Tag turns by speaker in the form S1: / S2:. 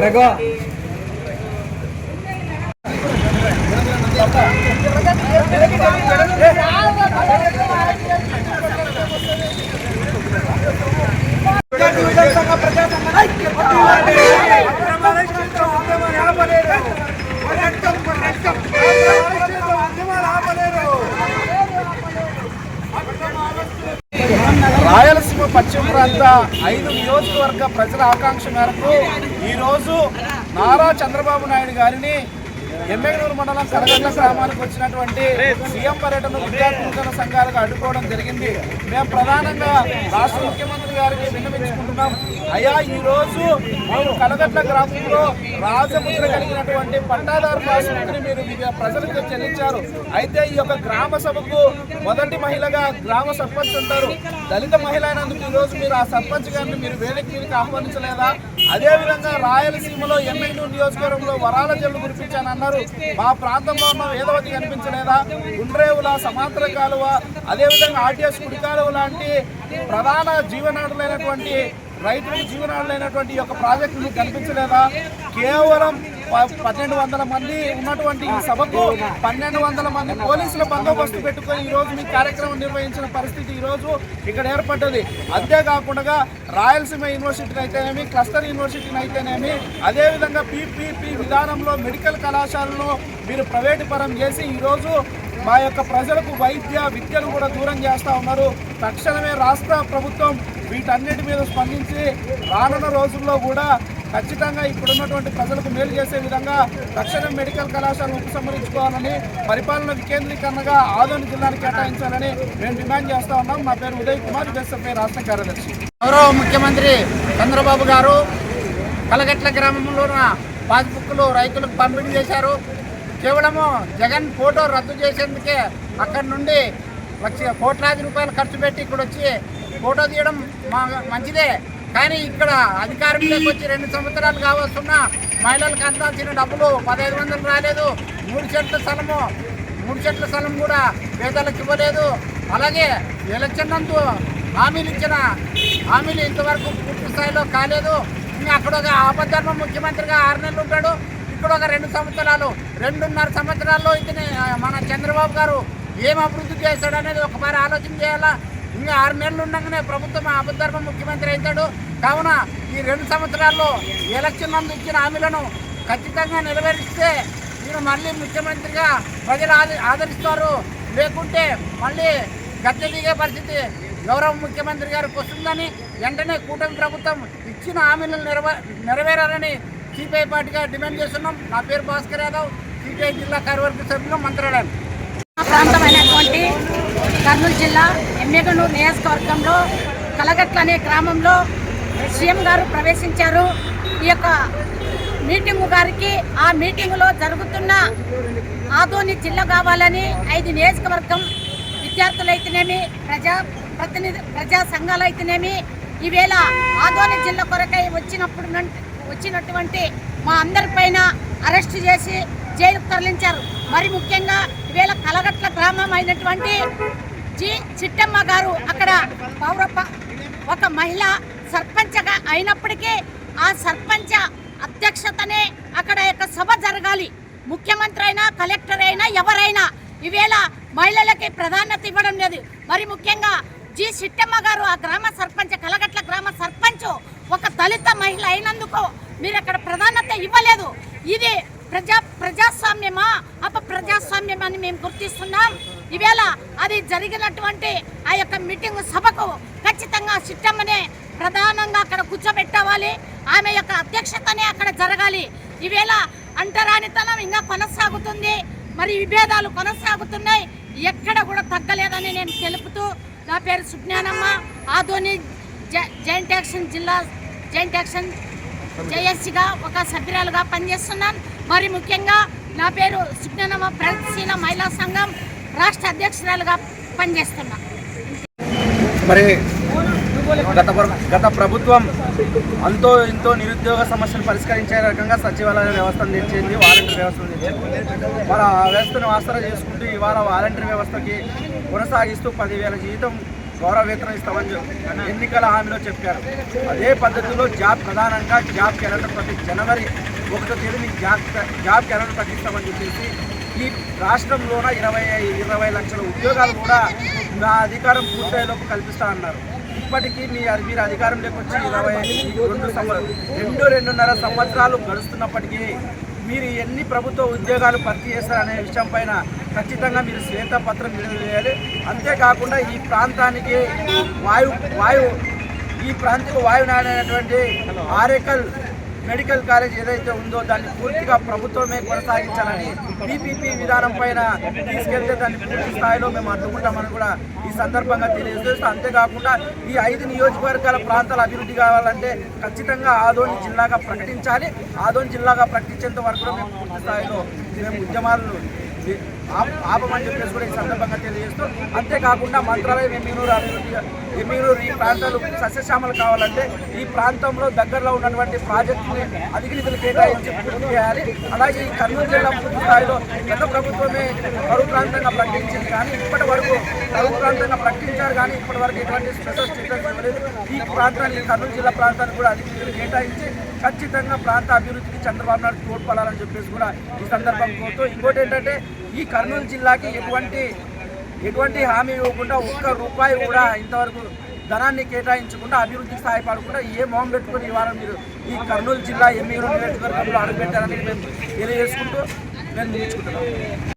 S1: తిరగో
S2: రాయలసీమ ఐదు నియోజకవర్గ ప్రజల ఆకాంక్ష మేరకు ఈరోజు నారా చంద్రబాబు నాయుడు గారిని ఎమ్మెగనూరు మండలం కరగల్ల గ్రామానికి వచ్చినటువంటి సీఎం పర్యటన విద్యార్థుల సంఘాలకు అడ్డుకోవడం జరిగింది. మేము ప్రధానంగా రాష్ట్ర ముఖ్యమంత్రి గారికి విన్నవించుకుంటున్నాం. అయ్యా ఈ రోజు మీరు కలగట్ల గ్రామంలో రాజముద్ర కలిగినటువంటి పట్టాదారు పాస్బుక్ని మీరు ప్రజలకు చెల్లించారు. అయితే ఈ యొక్క గ్రామ సభకు మొదటి మహిళగా గ్రామ సర్పంచ్ ఉంటారు. దళిత మహిళ అయినందుకు ఈ రోజు మీరు ఆ సర్పంచ్ గారిని మీరు వేదిక మీదకి ఆహ్వానించలేదా? అదేవిధంగా రాయలసీమలో ఎమ్మెల్యూ నియోజకవర్గంలో వరాల జల్లు కురిపించానన్నారు. మా ప్రాంతంలో ఉన్న వేదవతి కనిపించలేదా? గుండ్రేవుల సమాంతర కాలువ అదేవిధంగా ఆర్టీఎస్ కుడికాలువ లాంటి ప్రధాన జీవనాడులైనటువంటి రైతులకు జీవనాడులైనటువంటి ఈ యొక్క ప్రాజెక్టు కనిపించలేదా? కేవలం ప- పన్నెండు వందల మంది ఉన్నటువంటి ఈ సభకు పన్నెండు వందల మంది పోలీసుల బందోబస్తు పెట్టుకొని ఈ రోజు మీ కార్యక్రమం నిర్వహించిన పరిస్థితి ఈరోజు ఇక్కడ ఏర్పడ్డది. అంతేకాకుండా రాయలసీమ యూనివర్సిటీని అయితేనేమి క్లస్టర్ యూనివర్సిటీని అయితేనేమి అదేవిధంగా పీపీపీ విధానంలో మెడికల్ కళాశాలను మీరు ప్రైవేటు పరం చేసి ఈరోజు మా యొక్క ప్రజలకు వైద్య విద్యను కూడా దూరం చేస్తూ ఉన్నారు. తక్షణమే రాష్ట్ర ప్రభుత్వం వీటన్నిటి మీద స్పందించి రానున్న రోజుల్లో కూడా ఖచ్చితంగా ఇప్పుడున్నటువంటి ప్రజలకు మేలు చేసే విధంగా తక్షణం మెడికల్ కళాశాలను ఉపసంహరించుకోవాలని పరిపాలన వికేంద్రీకరణగా ఆదోని జిల్లాను కేటాయించాలని మేము డిమాండ్ చేస్తూ ఉన్నాం. నా పేరు ఉదయ్ కుమార్ బెస్ఎఫ్ఐ రాష్ట్ర కార్యదర్శి.
S3: గౌరవ ముఖ్యమంత్రి చంద్రబాబు గారు కలగట్ల గ్రామంలో పాస్బుక్లు రైతులకు పంపిణీ చేశారు. కేవలము జగన్ ఫోటో రద్దు చేసేందుకే అక్కడి నుండి లక్ష కోట్లాది రూపాయలు ఖర్చు పెట్టి ఇక్కడ వచ్చి ఫోటో తీయడం మా మంచిదే. కానీ ఇక్కడ అధికారంలోకి వచ్చి రెండు సంవత్సరాలు కావస్తున్నా మహిళలకు అందాల్సిన డబ్బులు పదహైదు వందలు రాలేదు. మూడు చెట్ల స్థలము మూడు చెట్ల స్థలం కూడా పేదలకు ఇవ్వలేదు. అలాగే ఎలక్షన్ నందు హామీలు ఇచ్చిన హామీలు ఇంతవరకు పూర్తి స్థాయిలో కాలేదు. ఇంకా అక్కడ ఒక ఆపద్ధర్మ ముఖ్యమంత్రిగా ఆరు నెలలు ఉంటాడు. ఇక్కడ ఒక రెండు సంవత్సరాలు రెండున్నర సంవత్సరాల్లో ఇతని మన చంద్రబాబు గారు ఏం అభివృద్ధి చేశాడనేది ఒకసారి ఆలోచన చేయాలా? ఇంకా ఆరు నెలలు ఉండగానే ప్రభుత్వం అబద్ధర్మ ముఖ్యమంత్రి అవుతాడు. కావున ఈ రెండు సంవత్సరాల్లో ఎలక్షన్ నందు ఇచ్చిన హామీలను ఖచ్చితంగా నెరవేరిస్తే మీరు మళ్ళీ ముఖ్యమంత్రిగా ప్రజలు ఆద- ఆదరిస్తారు. లేకుంటే మళ్ళీ గద్దె దిగే పరిస్థితి గౌరవ ముఖ్యమంత్రి గారికి వస్తుందని వెంటనే కూటమి ప్రభుత్వం ఇచ్చిన హామీలను నెరవే నెరవేరాలని సిపిఐ పార్టీగా డిమాండ్ చేస్తున్నాం. నా పేరు భాస్కర్ యాదవ్. సిపిఐ జిల్లా కార్యవర్గ సభ్యులు మంత్రాలయం.
S4: ప్రాంతమైనటువంటి కర్నూలు జిల్లా ఎమ్మెగనూరు నియోజకవర్గంలో కలగట్ల అనే గ్రామంలో సీఎం గారు ప్రవేశించారు. ఈ యొక్క మీటింగు గారికి ఆ మీటింగులో జరుగుతున్న ఆదోని జిల్లా కావాలని ఐదు నియోజకవర్గం విద్యార్థులైతేనేమి ప్రజా ప్రతినిధి ప్రజా సంఘాలు అయితేనేమి ఈవేళ ఆదోని జిల్లా కొరకై వచ్చినప్పుడు నం- వచ్చినటువంటి మా అందరిపైన అరెస్ట్ చేసి జైలుకు తరలించారు. మరి ముఖ్యంగా ఈవేళ కలగట్ల గ్రామం అయినటువంటి జి చిట్టమ్మ గారు అక్కడ పౌర ఒక మహిళ సర్పంచ్గా అయినప్పటికీ ఆ సర్పంచ్ అధ్యక్షతనే అక్కడ యొక్క సభ జరగాలి. ముఖ్యమంత్రి అయినా కలెక్టర్ అయినా ఎవరైనా ఈవేళ మహిళలకి ప్రాధాన్యత ఇవ్వడం లేదు. మరి ముఖ్యంగా జి సిట్టమ్మ గారు ఆ గ్రామ సర్పంచ్ కలగట్ల గ్రామ సర్పంచ్ ఒక దళిత మహిళ అయినందుకు మీరు అక్కడ ప్రాధాన్యత ఇవ్వలేదు. ఇది ప్రజా ప్రజాస్వామ్యమా? అప ప్రజాస్వామ్యం అని మేము గుర్తిస్తున్నాం. ఈవేళ అది జరిగినటువంటి ఆ యొక్క మీటింగ్ సభకు ఖచ్చితంగా సిట్టమ్మనే ప్రధానంగా అక్కడ కూర్చోబెట్టవాలి. ఆమె యొక్క అధ్యక్షతనే అక్కడ జరగాలి. ఈవేళ అంటరానితనం ఇంకా కొనసాగుతుంది. మరి విభేదాలు కొనసాగుతున్నాయి. ఎక్కడ కూడా తగ్గలేదని నేను తెలుపుతూ నా పేరు సుజ్ఞానమ్మ. ఆధోని జాయింట్ యాక్షన్ జిల్లా జాయింట్ యాక్షన్ జేఎస్సీగా ఒక సభ్యురాలుగా పనిచేస్తున్నాను. మరి ముఖ్యంగా నా పేరు సుజ్ఞానమ్మ ప్రగతిశీల మహిళా సంఘం రాష్ట్ర అధ్యక్షురాలుగా పనిచేస్తున్నాను
S2: మరి గత గత ప్రభుత్వం అంతో ఇంతో నిరుద్యోగ సమస్యలు పరిష్కరించే రకంగా సచివాలయ వ్యవస్థను తెచ్చింది వాలంటీర్ వ్యవస్థను తెచ్చింది మరి ఆ వ్యవస్థను ఆసరా చేసుకుంటూ ఇవాళ వాలంటీర్ వ్యవస్థకి కొనసాగిస్తూ పదివేల జీతం గౌరవ వేతనం ఇస్తామని చెప్పి ఎన్నికల హామీలో చెప్పారు. అదే పద్ధతిలో జాబ్ ప్రధానంగా జాబ్ క్యాలెండర్ ప్రతి జనవరి ఒకటో తేదీ మీకు జాబ్ జాబ్ క్యాలెండర్ ప్రకటిస్తామని చెప్పేసి ఈ రాష్ట్రంలోన ఇరవై ఇరవై లక్షల ఉద్యోగాలు కూడా నా అధికారం పూర్తయ్యేలోపు కల్పిస్తా అన్నారు. ఇప్పటికీ మీ మీరు అధికారంలోకి వచ్చి ఇరవై రెండు సంవ- రెండు రెండున్నర సంవత్సరాలు గడుస్తున్నప్పటికీ మీరు ఎన్ని ప్రభుత్వ ఉద్యోగాలు భర్తీ చేస్తారనే విషయం పైన ఖచ్చితంగా మీరు శ్వేతపత్రం విడుదల చేయాలి. అంతేకాకుండా ఈ ప్రాంతానికి వాయు వాయు ఈ ప్రాంతకు వాయునాడైనటువంటి ఆరేకల్ మెడికల్ కాలేజ్ ఏదైతే ఉందో దాన్ని పూర్తిగా ప్రభుత్వమే కొనసాగించాలని పీపీపీ విధానం పైన తీసుకెళ్తే దాన్ని పూర్తి స్థాయిలో మేము అడ్డుకుంటామని కూడా ఈ సందర్భంగా తెలియజేస్తూ అంతేకాకుండా ఈ ఐదు నియోజకవర్గాల ప్రాంతాల అభివృద్ధి కావాలంటే ఖచ్చితంగా ఆదోని జిల్లాగా ప్రకటించాలి. ఆదోని జిల్లాగా ప్రకటించేంత వరకు మేము పూర్తి స్థాయిలో మేము ఉద్యమాలను ఆపమని చెప్పేసి కూడా ఈ సందర్భంగా తెలియజేస్తూ అంతేకాకుండా మంత్రాలయం ఎమ్మినూరు అభివృద్ధి ఎమ్మినూరు ఈ ప్రాంతాలు సస్యశ్యామలు కావాలంటే ఈ ప్రాంతంలో దగ్గరలో ఉన్నటువంటి ప్రాజెక్టుని అధిక నిధులు కేటాయించి పూర్తి చేయాలి. అలాగే ఈ కర్నూలు జిల్లా పూర్తి స్థాయిలో గత ప్రభుత్వమే కరువు ప్రాంతంగా ప్రకటించింది కానీ ఇప్పటి వరకు కరువు ప్రాంతంగా ప్రకటించారు కానీ ఇప్పటి వరకు ఎటువంటి స్పెషల్ స్టేటస్ ఇవ్వలేదు. ఈ ప్రాంతానికి కర్నూలు జిల్లా ప్రాంతానికి కూడా అధిక నిధులు కేటాయించి ఖచ్చితంగా ప్రాంత అభివృద్ధికి చంద్రబాబు నాయుడు తోడ్పడాలని చెప్పేసి కూడా ఈ సందర్భం కోరుతూ ఇంకోటి ఏంటంటే ఈ కర్నూలు జిల్లాకి ఎటువంటి ఎటువంటి హామీ ఇవ్వకుండా ఒక్క రూపాయి కూడా ఇంతవరకు ధనాన్ని కేటాయించకుండా అభివృద్ధికి సహాయపడకుండా ఏ మొహం పెట్టుకుని ఇవ్వాలని మీరు ఈ కర్నూలు జిల్లా ఎమ్మెల్యే నియోజకవర్గంలో అడుగుపెట్టారని మేము తెలియజేసుకుంటూ నేను ముగించుకుంటున్నాను.